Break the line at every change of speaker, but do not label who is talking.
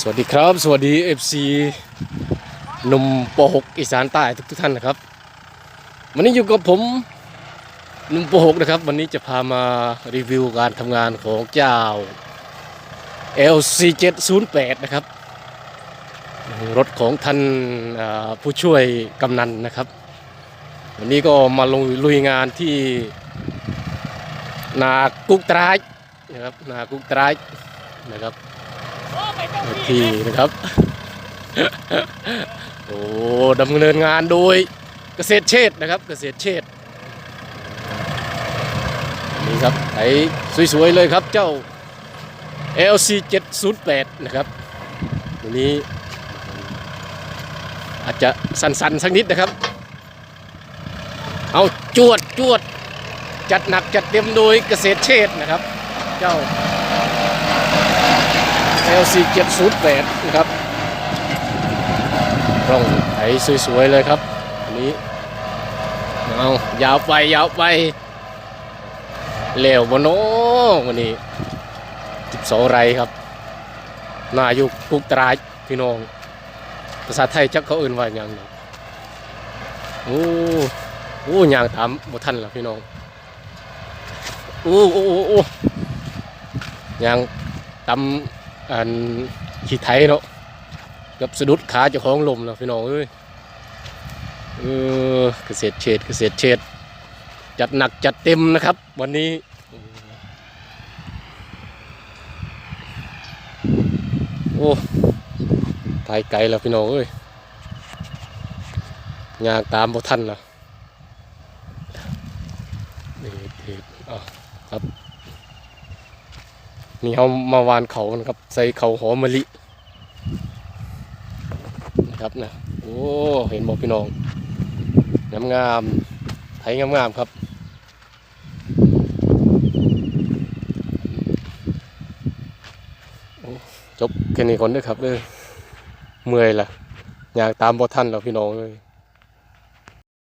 สวัสดีครับ สวัสดี FC หนุ่มป .6 อีสานใต้ทุกทุกท่านนะครับ วันนี้อยู่กับผมหนุ่มป .6 นะครับ วันนี้จะพามารีวิวการทำงานของเจ้า LC708 นะครับ รถของท่านผู้ช่วยกำนันนะครับ วันนี้ก็มาลงลุยงานที่นากุกตรายนะครับนากุกตรายนะครับ ที่นะครับ โอ้ดำเนินงานโดยเกษตรเชษนะครับ เกษตรเชษนี่ครับไถสวยๆเลยครับเจ้า LC 708นะครับตัวนี้ อาจจะสั่นๆสักนิดนะครับ เอาจวดจวดจัดหนักจัดเต็มโดยเกษตรเชษนะครับ เจ้า LC 708นะครับร่องไถสวยๆเลยครับ อันนี้เอายาวไปยาวไปเร็วบนโนวันนี้12ไรครับนายู่กุกตรายพี่น้อง ภาษาไทยจักเขาอื่นว่าอย่างนี้โอ้โอ้ยางตามบทันแล้วพี่น้องโอ้โอ้โอ้โอ้ยางตำ อันขี้ไทยเนาะกับสะดุดขาเจ้าของลมแล้วพี่น้องเอ้ยเออเกษตรเฉดเกษตรเฉดจัดหนักจัดเต็มนะครับ วันนี้โอ้ถ่ายไกลแล้วพี่น้องเอ้ยยางตามบ่ทันแล้วนี่นี่อะครับ นี่เขามาวานเขานะครับ ใส่เขาหอมมะลินะครับนะโอ้เห็นบอกพี่น้องงามงามๆไทยงามงามๆครับจบแค่นี้ก่อนด้วยครับเด้อเมื่อยละอยากตามบอท่านแล้วพี่น้องเลย